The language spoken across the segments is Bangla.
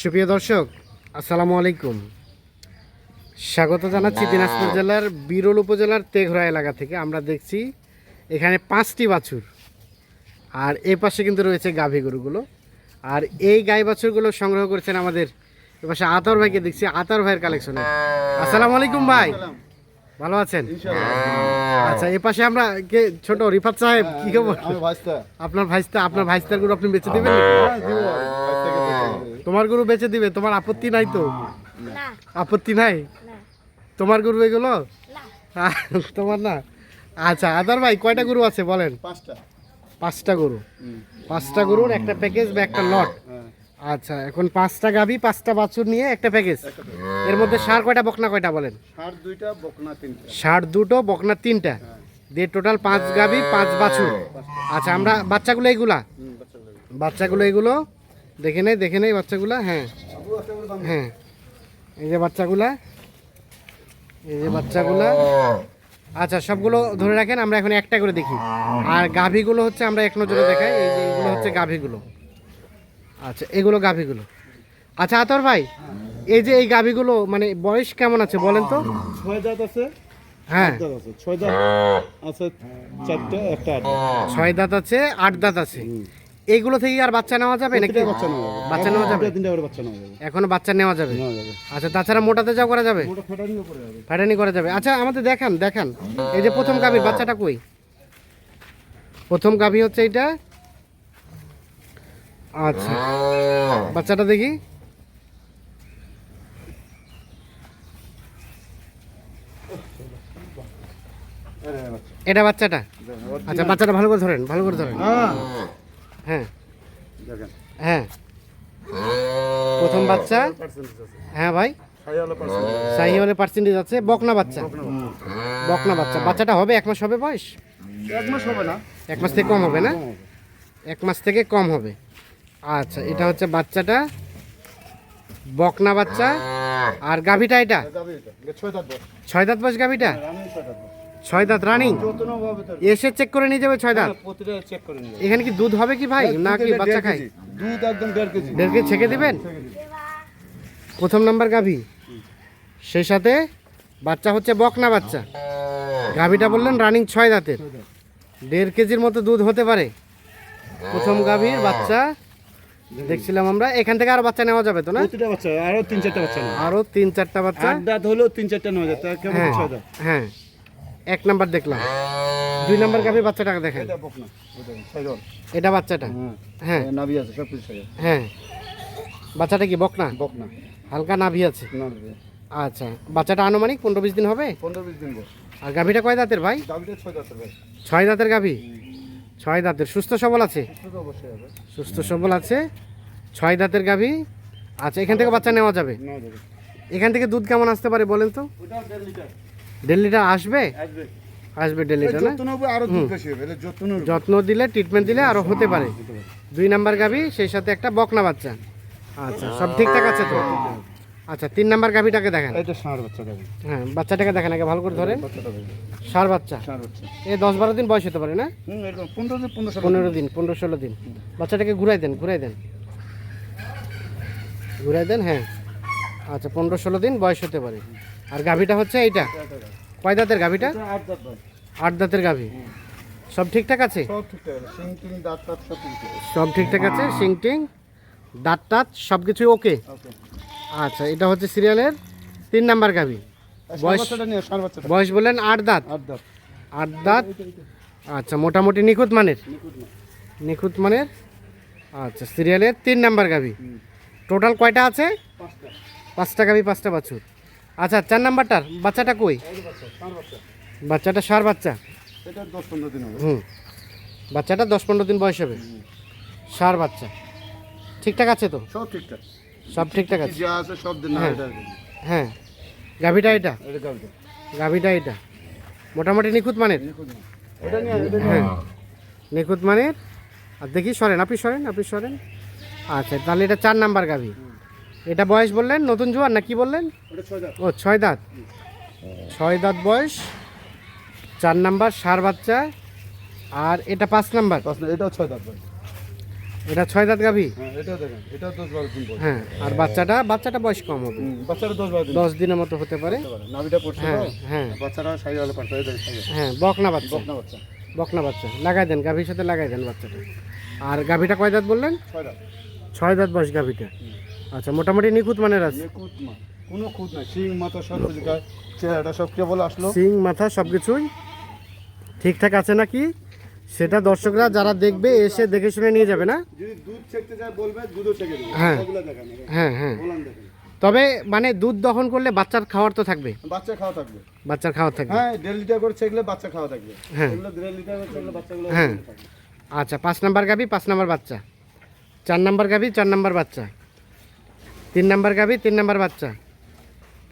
সুপ্রিয় দর্শক আসসালামু আলাইকুম। স্বাগত জানাচ্ছি দিনাজপুর জেলার বিরল উপজেলার তেঘরা এলাকা থেকে। আমরা দেখছি এখানে পাঁচটি বাছুর আর এই পাশে কিন্তু রয়েছে গাভী গরুগুলো। আর এই গাই বাছুরগুলো সংগ্রহ করেছেন আমাদের এ পাশে আতর ভাইকে দেখছি আতর ভাইয়ের কালেকশনে আসসালামু আলাইকুম ভাই। ভালো আছেন? আচ্ছা এ পাশে আমরা কে ছোট রিফাত সাহেব কি খবর? আপনার ভাইস্তা আপনার ভাইস্তার গরু আপনি বেঁচে দেবেন? তোমার গরু বেচে দিবে তোমার আপত্তি নাই তো? আপত্তি নাই? তোমার গরু এগুলো? তোমার না? আচ্ছা আদার ভাই কয়টা গরু আছে বলেন? পাঁচটা। পাঁচটা গরু? পাঁচটা গরুর একটা প্যাকেজ বা একটা লট হ্যাঁ। আচ্ছা এখন পাঁচটা গাভি পাঁচটা বাছুর নিয়ে একটা প্যাকেজ এর মধ্যে সার কয়টা বকনা কয়টা বলেন? ষাট দুইটা বকনা তিনটা। ষাট দুটো বকনা তিনটা? দিয়ে টোটাল পাঁচ গাভি পাঁচ বাছুর। আচ্ছা আমরা বাচ্চাগুলো এইগুলা? বাচ্চাগুলো। বাচ্চাগুলো এগুলো দেখে নেই দেখে নেই বাচ্চাগুলা? হ্যাঁ। হ্যাঁ। এই যে বাচ্চাগুলা। এই যে বাচ্চাগুলা। আচ্ছা সবগুলো ধরে রাখেন আমরা এখন একটা করে দেখি। আর গাভীগুলো হচ্ছে আমরা এক নজরে দেখাই এই যে এগুলো হচ্ছে গাভীগুলো। আচ্ছা এগুলো গাভীগুলো। আচ্ছা আতর ভাই এই যে এই গাভীগুলো মানে বয়স কেমন আছে বলেন তো? ছয় দাঁত আছে হ্যাঁ। ছয় দাঁত আছে চারটা একটা ছয় দাঁত আছে আট দাঁত আছে। এইগুলো থেকে আর বাচ্চা নেওয়া যাবে নাকি? বাচ্চা নেওয়া যাবে। বাচ্চা নেওয়া যাবে? তিনটা করে বাচ্চা নেওয়া যাবে। এখনও বাচ্চা নেওয়া যাবে? আচ্ছা তাছাড়া মোটাতে যাও করা যাবে? ওটা ফেটানিও করে যাবে। ফ্যাটানি করা যাবে। আচ্ছা আমাদের দেখান দেখান। এই যে প্রথম গাভীর বাচ্চাটা কই? প্রথম গাভী হচ্ছে এইটা? আচ্ছা বাচ্চাটা দেখি। এটা বাচ্চাটা? আচ্ছা বাচ্চাটা ভালো করে ধরেন ভালো করে ধরেন। হ্যাঁ। হ্যাঁ দেখেন। হ্যাঁ। প্রথম বাচ্চা? হ্যাঁ ভাই। হলো পার্সেন্টেজ আছে বকনা বাচ্চা। বকনা বাচ্চা। বাচ্চাটা হবে এক মাস হবে বয়স? এক মাস হবে না। এক মাস থেকে কম হবে না? এক মাস থেকে কম হবে। আচ্ছা এটা হচ্ছে বাচ্চাটা। বকনা বাচ্চা। আর গাভিটা এটা? ছয় দাঁত বয়স। গাভিটা? রানিং ছয় দাঁত বয়স রানিং এসে চেক করে নিয়ে যাবে ছয় দাঁত? নিয়ে এখানে কি দুধ হবে কি ভাই? না কি বাচ্চা খায়? দুধ একদম দেড় কেজি। দেড় কেজি ছেঁকে দিবেন? প্রথম নাম্বার গাভি। সেই সাথে বাচ্চা হচ্ছে বকনা বাচ্চা। গাভিটা বললেন রানিং ছয় দাঁতের। দেড় কেজির মতো দুধ হতে পারে। প্রথম গাভীর বাচ্চা দেখছিলাম আমরা। এখান থেকে আরও বাচ্চা নেওয়া যাবে তো না? প্রতিটা বাচ্চা আরও তিন চারটা বাচ্চা আরও তিন চারটা বাচ্চা? আট দাঁত হলেও তিন চারটা নেওয়া কেমন হ্যাঁ হ্যাঁ। এক নাম্বার দেখলাম। দুই নাম্বার গাভীর বাচ্চাটাকে দেখেন। এটা বাচ্চাটা। হ্যাঁ। নাভি আছে সব কিছু হ্যাঁ। বাচ্চাটা কি বকনা? বকনা। হালকা নাভি আছে। আচ্ছা বাচ্চাটা আনুমানিক পনেরো বিশ দিন হবে? পনেরো বিশ দিন আর গাভীটা কয় দাঁতের ভাই? ছয় দাঁতের গাভী? ছয় দাঁতের। সুস্থ সবল আছে? সুস্থ সবল আছে। ছয় দাঁতের গাভী? আচ্ছা এখান থেকে বাচ্চা নেওয়া যাবে। এখান থেকে দুধ কেমন আসতে পারে বলেন তো? দেড় লিটার আসবে? আসবে। আসবে দেড় লিটার না? যত্ন দিলে ট্রিটমেন্ট দিলে আরও হতে পারে। দুই নাম্বার গাভী সেই সাথে একটা বকনা বাচ্চা। আচ্ছা সব ঠিকঠাক আছে তো? আচ্ছা তিন নাম্বার গাভীটাকে দেখেন। এটা ষাঁড় বাচ্চা দেবে হ্যাঁ বাচ্চাটাকে দেখেন আগে ভালো করে ধরেন। সার বাচ্চা। ষাঁড় বাচ্চা। এই দশ বারো দিন বয়স হতে পারে না? পনেরো দিন পনেরো দিন পনেরো ষোলো দিন। বাচ্চাটাকে ঘুরাই দেন ঘুরাই দেন। ঘুরাই দেন হ্যাঁ। আচ্ছা পনেরো ষোলো দিন বয়স হতে পারে। আর গাভীটা হচ্ছে এইটা? কয় দাঁতের গাভীটা? আট দাঁতের গাভী। সব ঠিকঠাক আছে? সব ঠিকঠাক আছে। সিং টিং দাঁত টাত সব সব কিছুই ওকে? আচ্ছা এটা হচ্ছে সিরিয়ালের তিন নাম্বার গাভী। বয়স- বয়স বললেন আট দাঁত। আট দাঁত। আচ্ছা মোটামুটি নিখুঁত মানের? নিখুঁত মানের। আচ্ছা সিরিয়ালের তিন নাম্বার গাভী। টোটাল কয়টা আছে? পাঁচটা গাভী পাঁচটা বাছুর। আচ্ছা চার নাম্বারটার বাচ্চাটা কই? এই যে বাচ্চা ষাঁড় বাচ্চা। বাচ্চাটা সার বাচ্চা? এটা দশ পনেরো দিন হবে। হুম। বাচ্চাটা দশ পনেরো দিন বয়স হবে। সার বাচ্চা। ঠিকঠাক আছে তো? সব ঠিকঠাক। সব ঠিকঠাক আছে? যা আছে সব দিন হ্যাঁ। এটা হ্যাঁ গাভীটা এটা? এটা গাবিটা গাভীটা এটা। মোটামুটি নিখুঁত মানের? হ্যাঁ। নিখুঁত মানের? আর দেখি সরেন। আপনি সরেন আপনি সরেন। আচ্ছা তাহলে এটা চার নাম্বার গাভী। এটা বয়স বললেন? নতুন জোয়ার না কি বললেন? ও ছয় দাঁত। ছয় দাঁত বয়স চার নাম্বার সার বাচ্চা আর এটা পাঁচ নাম্বার? এটাও ছয় দাঁত ভাই এটা ছয় দাঁত গাভী? হ্যাঁ বয়স। হ্যাঁ আর বাচ্চাটা বাচ্চাটা বয়স কম হবে। দশ দিনের মতো হতে পারে। হ্যাঁ হ্যাঁ। হ্যাঁ বকনা বাচ্চা। বকনা বাচ্চা। লাগাই দেন গাভীর সাথে লাগাই দেন বাচ্চাটা। আর গাভীটা কয় দাঁত বললেন? ছয় দাঁত। বয়স গাভীটা। আচ্ছা মোটামুটি নিখুঁত মানের আছে? এ খুঁত না কোনো খুঁত নাই। শিং মাথা সব কিছু চেহারাটা সব কেবল আসলো। সিং মাথা সব কিছুই ঠিকঠাক আছে নাকি? সেটা দর্শকরা যারা দেখবে এসে দেখে শুনে নিয়ে যাবে না? যদি দুধ ছেঁকতে যায় বলবে দুধও ছেঁকে দেবে। হ্যাঁ। হ্যাঁ হ্যাঁ। তবে মানে দুধ দহন করলে বাচ্চার খাওয়ার তো থাকবে? বাচ্চা খাওয়া থাকবে। বাচ্চার খাওয়ার থাকবে? হ্যাঁ দেড় লিটার করে ছেঁকলে বাচ্চা খাওয়া থাকবে। হ্যাঁ। দেড় লিটার করে ছেঁকলে বাচ্চাগুলো হ্যাঁ। আচ্ছা পাঁচ নাম্বার গাভি পাঁচ নাম্বার বাচ্চা। চার নাম্বার গাভি চার নাম্বার বাচ্চা। তিন নাম্বার গাভি তিন নাম্বার বাচ্চা।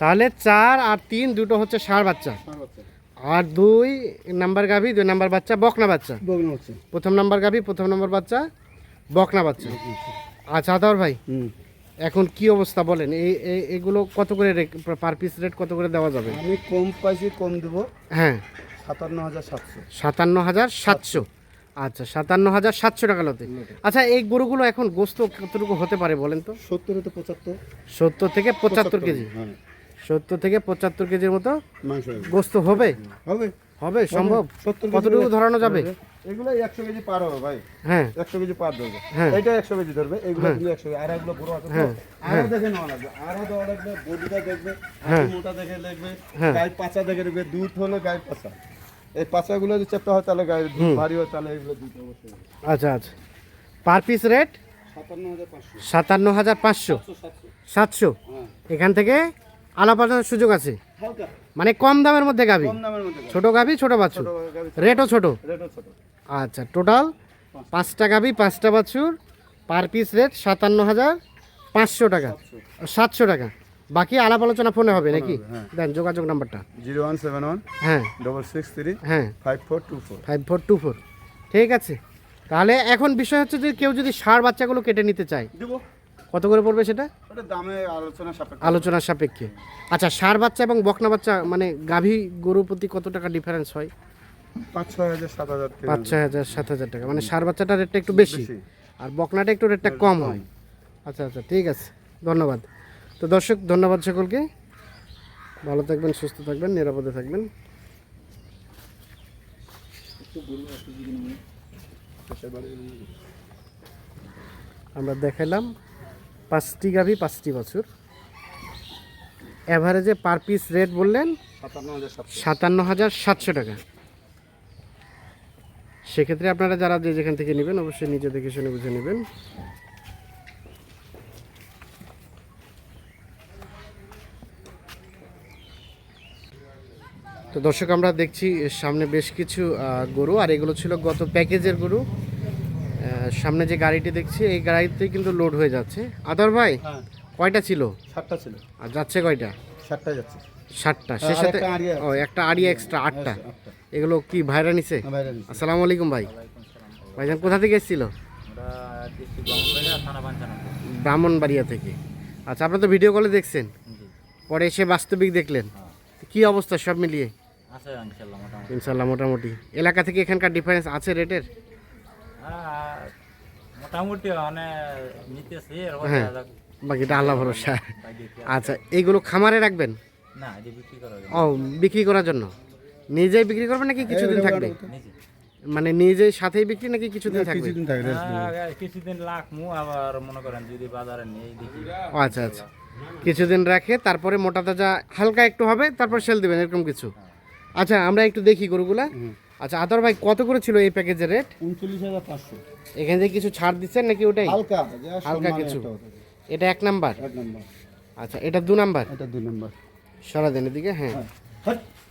তাহলে চার আর তিন দুটো হচ্ছে ষাঁড় বাচ্চা। আর দুই নাম্বার গাভি দুই নাম্বার বাচ্চা বকনা বাচ্চা। প্রথম নাম্বার গাভি প্রথম নাম্বার বাচ্চা বকনা বাচ্চা। আচ্ছা আদার ভাই এখন কি অবস্থা বলেন? এই এগুলো কত করে পার পিস রেট কত করে দেওয়া যাবে? আমি কম পাইছি কম দেবো। হ্যাঁ। সাতান্ন হাজার সাতশো। সাতান্ন হাজার সাতশো। আচ্ছা সাতান্ন হাজার সাতশো টাকা লতে। আচ্ছা এই গরুগুলো এখন গোস্ত কতটুকু হতে পারে বলেন তো? সত্তর হতে পঁচাত্তর। সত্তর থেকে পঁচাত্তর কেজি। হ্যাঁ। সত্তর থেকে পঁচাত্তর কেজির মতো মাংস গোস্ত হবে? হবে। হবে সম্ভব? কতটুকু ধরানো যাবে? এগুলো একশো কেজি পার হবে ভাই। হ্যাঁ। একশো কেজি পার ধরবে। হ্যাঁ। এটা একশো কেজি ধরবে এগুলো কিন্তু একশো আর এগুলো বড় আছে হ্যাঁ, আরও দেখে নেওয়া লাগবে। আরও দেওয়া লাগবে বডিটা দেখবে হ্যাঁ। মোটা দেখে দেখবে হ্যাঁ। গায়ে পাচা দেখে দেখবে দুধ হলে গায়ে পাচা এই পাচাগুলো যদি চেপটা হয় তাহলে গায়ে ভারী হয় তাহলে এগুলো দুধ অবশ্যই। হবে। আচ্ছা। আচ্ছা পার পিস রেট সাতান্ন হাজার পাঁচশো। সাতশো? হ্যাঁ। এখান থেকে আলাপ আলোচনার সুযোগ আছে? মানে কম দামের মধ্যে গাবি কম দামের মধ্যে ছোট গাবি ছোট বাছুর? রেটও ছোট। রেটও ছোট? আচ্ছা টোটাল পাঁচটা গাবি পাঁচটা বাছুর পার পিস রেট সাতান্ন হাজার পাঁচশো টাকা। সাতশো টাকা। বাকি আলাপ আলোচনা ফোনে হবে নাকি? হ্যাঁ। দেন যোগাযোগ নাম্বারটা। জিরো ওয়ান সেভেন ওয়ান হ্যাঁ। ডবল সিক্স থ্রি হ্যাঁ। Five four two four five four two four ঠিক আছে। তাহলে এখন বিষয় হচ্ছে যে কেউ যদি ষাঁড় বাচ্চাগুলো কেটে নিতে চায় দিব। কত করে পড়বে সেটা? দামে আলোচনা সাপেক্ষে। আলোচনার সাপেক্ষে। আচ্ছা ষাঁড় বাচ্চা এবং বকনা বাচ্চা মানে গাভী গরুর প্রতি কত টাকা ডিফারেন্স হয়? পাঁচ ছয় হাজার সাত হাজার পাঁচ ছয় হাজার সাত হাজার টাকা। মানে ষাঁড় বাচ্চাটার রেটটা একটু বেশি। আর বকনাটা একটু রেটটা কম। হয়। আচ্ছা আচ্ছা ঠিক আছে। ধন্যবাদ। তো দর্শক, ধন্যবাদ সকলকে। ভালো থাকবেন, সুস্থ থাকবেন, নিরাপদে থাকবেন। আমরা দেখালাম পাঁচটি গাভী, পাঁচটি বছর। অ্যাভারেজে পার পিস রেট বললেন সাতান্ন হাজার সাতশো টাকা। সেক্ষেত্রে আপনারা যারা যে যেখান থেকে নেবেন, অবশ্যই নিজে দেখে শুনে বুঝে নেবেন। তো দর্শক আমরা দেখছি এর সামনে বেশ কিছু গরু আর এগুলো ছিল গত প্যাকেজের গরু। সামনে যে গাড়িটি দেখছি এই গাড়িতে কিন্তু লোড হয়ে যাচ্ছে। আদর ভাই হ্যাঁ। কয়টা ছিল? সাতটা ছিল। আর যাচ্ছে কয়টা? সাতটা যাচ্ছে। ষাটটা হ্যাঁ, সে আর সাথে ও একটা আড়িয়া এক্সট্রা আটটা। আটটা। এগুলো কি ভাইরা নিছে? হ্যাঁ, আসসালামু আলাইকুম ভাই। ভাইজান কোথা থেকে এসেছিল? ব্রাহ্মণবাড়িয়া থেকে। আচ্ছা আপনারা তো ভিডিও কলে দেখছেন। পরে এসে বাস্তবিক দেখলেন। কি অবস্থা সব মিলিয়ে? ইনশাল্লাহ মোটামুটি। এলাকা থেকে এখানকার ডিফারেন্স আছে রেটের? মোটামুটি মানে নিতেছি হ্যাঁ। বাকিটা আল্লাহ ভরসা। আচ্ছা এইগুলো খামারে রাখবেন? না যে বিক্রি করা যায় ও বিক্রি করার জন্য? নিজেই বিক্রি করবেন নাকি কিছুদিন থাকবে? নিজে। মানে নিজেই সাথেই বিক্রি নাকি কিছুদিন থাকবে? কিছুদিন থাকে rest নেবে। হ্যাঁ, কিছুদিন লাখ আবার মনে করেন যদি বাজারে নেই দেখি। ও আচ্ছা আচ্ছা। কিছুদিন রাখে তারপরে মোটা তাজা হালকা একটু হবে তারপর সেল দিবেন এরকম কিছু? আচ্ছা আমরা একটু দেখি গরুগুলা। আচ্ছা আদর ভাই কত করে ছিল এই প্যাকেজের রেট? উনচল্লিশ হাজার পাঁচশো। এখান থেকে কিছু ছাড় দিচ্ছেন নাকি ওটাই? হালকা হালকা কিছু। এটা এক নাম্বার? এক নম্বর। আচ্ছা এটা দু নাম্বার? এটা দুই নম্বর। সরা দেন এদিকে হ্যাঁ।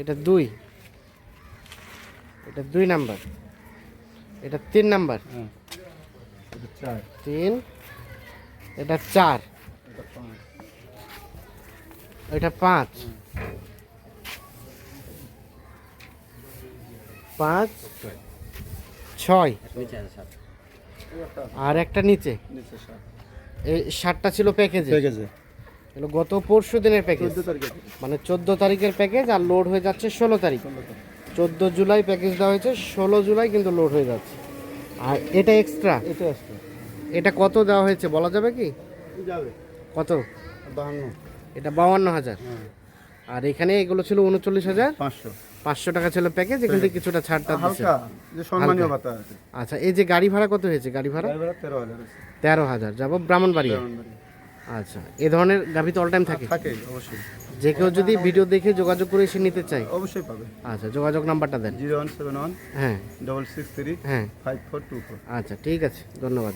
এটা দুই। এটা দুই নাম্বার। এটা তিন নাম্বার। হ্যাঁ। তিন। এটা চার। এটা পাঁচ। পাঁচ ছয়। সাত। আর একটা নিচে। এই ষাটটা ছিল প্যাকেজে ঠিক আছে এগুলো গত পরশু দিনের প্যাকেজ মানে চোদ্দ তারিখের প্যাকেজ আর লোড হয়ে যাচ্ছে ষোলো তারিখ। চোদ্দ জুলাই প্যাকেজ দেওয়া হয়েছে ষোলো জুলাই কিন্তু লোড হয়ে যাচ্ছে। আর এটা এক্সট্রা এটা কত দেওয়া হয়েছে বলা যাবে কি? যাবে। কত? বাহান্ন। এটা বাউান্ন হাজার। হ্যাঁ। আর এখানে এগুলো ছিল উনচল্লিশ হাজার? পাঁচশো। পাঁচশো টাকা ছিল প্যাকেজ এখান থেকে কিছুটা ছাড়টা দিচ্ছে যে সম্মানীয় ভাতা আছে। আচ্ছা এই যে গাড়ি ভাড়া কত হয়েছে? গাড়ি ভাড়া? তেরো হাজার তেরো হাজার। যাব ব্রাহ্মণবাড়িয়া। ব্রাহ্মণবাড়ি। আচ্ছা এ ধরনের গাভি তো অল টাইম থাকে। থাকে অবশ্যই। যে কেউ যদি ভিডিও দেখে যোগাযোগ করে এসে নিতে চায়। অবশ্যই পাবে। আচ্ছা যোগাযোগ নাম্বারটা দেন। জিরো ওয়ান সেভেন ওয়ান হ্যাঁ। ডবল সিক্স থ্রি হ্যাঁ। Five four two four. আচ্ছা ঠিক আছে। ধন্যবাদ।